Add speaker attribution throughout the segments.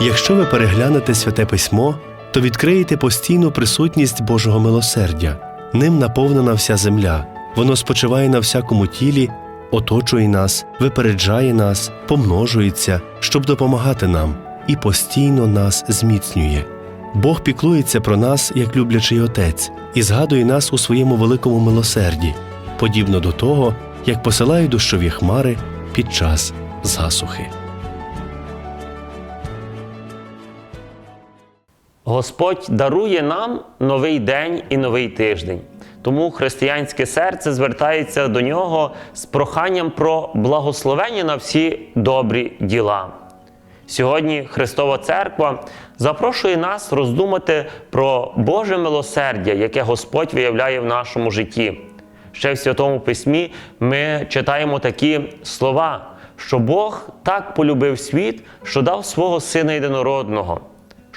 Speaker 1: Якщо ви переглянете святе письмо, то відкриєте постійну присутність Божого милосердя. Ним наповнена вся земля. Воно спочиває на всякому тілі, оточує нас, випереджає нас, помножується, щоб допомагати нам, і постійно нас зміцнює. Бог піклується про нас як люблячий отець і згадує нас у своєму великому милосерді, подібно до того, як посилає дощові хмари під час засухи.
Speaker 2: Господь дарує нам новий день і новий тиждень. Тому християнське серце звертається до нього з проханням про благословення на всі добрі діла. Сьогодні Христова Церква запрошує нас роздумати про Боже милосердя, яке Господь виявляє в нашому житті. Ще в Святому Письмі ми читаємо такі слова, що Бог так полюбив світ, що дав свого Сина єдинородного,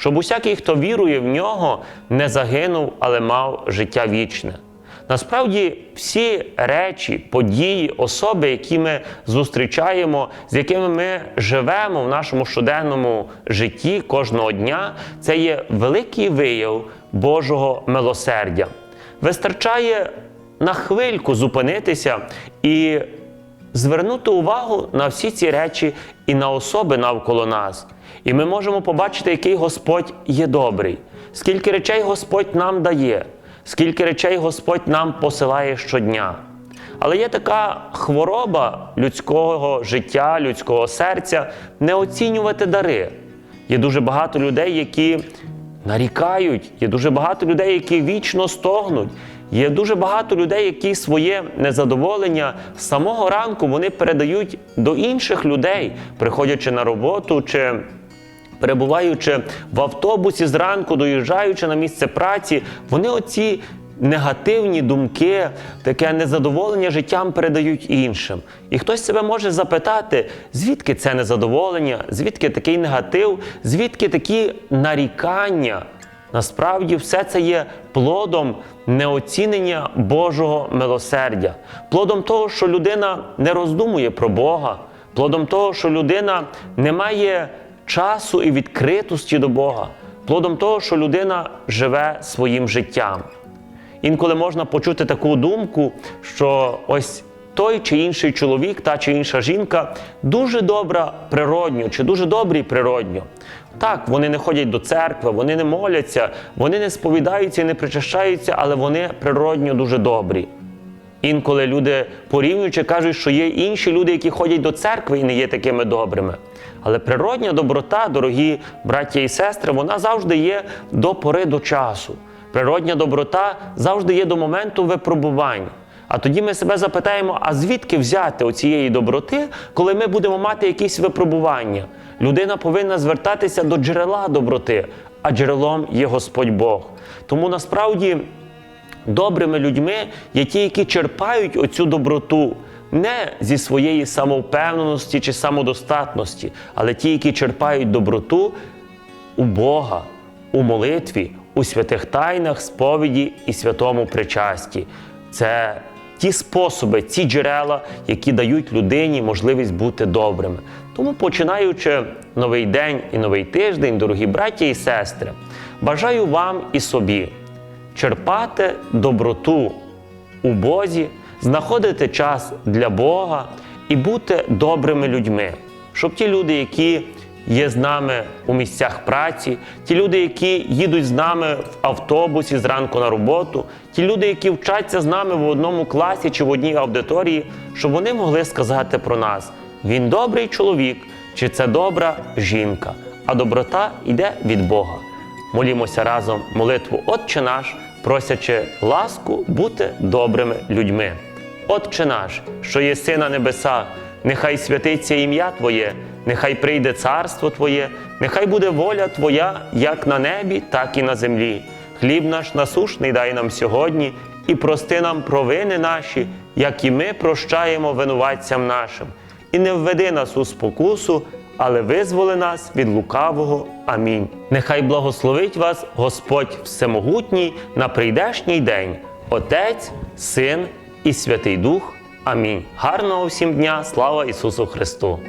Speaker 2: щоб усякий, хто вірує в нього, не загинув, але мав життя вічне. Насправді, всі речі, події, особи, які ми зустрічаємо, з якими ми живемо в нашому щоденному житті кожного дня, це є великий вияв Божого милосердя. Вистачає на хвильку зупинитися і звернути увагу на всі ці речі і на особи навколо нас. І ми можемо побачити, який Господь є добрий, скільки речей Господь нам дає, скільки речей Господь нам посилає щодня. Але є така хвороба людського життя, людського серця не оцінювати дари. Є дуже багато людей, які нарікають, є дуже багато людей, які вічно стогнуть. Є дуже багато людей, які своє незадоволення з самого ранку вони передають до інших людей, приходячи на роботу чи перебуваючи в автобусі зранку, доїжджаючи на місце праці, вони оці негативні думки, таке незадоволення життям передають іншим. І хтось себе може запитати, звідки це незадоволення, звідки такий негатив, звідки такі нарікання. Насправді, все це є плодом неоцінення Божого милосердя, плодом того, що людина не роздумує про Бога, плодом того, що людина не має часу і відкритості до Бога, плодом того, що людина живе своїм життям. Інколи можна почути таку думку, що ось той чи інший чоловік, та чи інша жінка дуже добра природньо, чи дуже добрі природньо. Так, вони не ходять до церкви, вони не моляться, вони не сповідаються і не причащаються, але вони природньо дуже добрі. Інколи люди порівнюючи кажуть, що є інші люди, які ходять до церкви і не є такими добрими. Але природня доброта, дорогі браття і сестри, вона завжди є до пори до часу. Природня доброта завжди є до моменту випробувань. А тоді ми себе запитаємо, а звідки взяти оцієї доброти, коли ми будемо мати якісь випробування? Людина повинна звертатися до джерела доброти, а джерелом є Господь Бог. Тому насправді добрими людьми є ті, які черпають оцю доброту. Не зі своєї самовпевненості чи самодостатності, але ті, які черпають доброту у Бога, у молитві, у святих тайнах, сповіді і святому причасті. Це ті способи, ці джерела, які дають людині можливість бути добрими. Тому, починаючи новий день і новий тиждень, дорогі браті і сестри, бажаю вам і собі черпати доброту у Бозі, знаходити час для Бога і бути добрими людьми, щоб ті люди, які є з нами у місцях праці, ті люди, які їдуть з нами в автобусі зранку на роботу, ті люди, які вчаться з нами в одному класі чи в одній аудиторії, щоб вони могли сказати про нас: він добрий чоловік, чи це добра жінка, а доброта йде від Бога. Молімося разом молитву Отче наш, просячи ласку бути добрими людьми. Отче наш, що єси на небесах, нехай святиться ім'я Твоє, нехай прийде царство Твоє, нехай буде воля Твоя, як на небі, так і на землі. Хліб наш насушний дай нам сьогодні і прости нам провини наші, як і ми прощаємо винуватцям нашим. І не введи нас у спокусу, але визволи нас від лукавого. Амінь. Нехай благословить вас Господь Всемогутній на прийдешній день, Отець, Син і Святий Дух. Амінь. Гарного всім дня! Слава Ісусу Христу!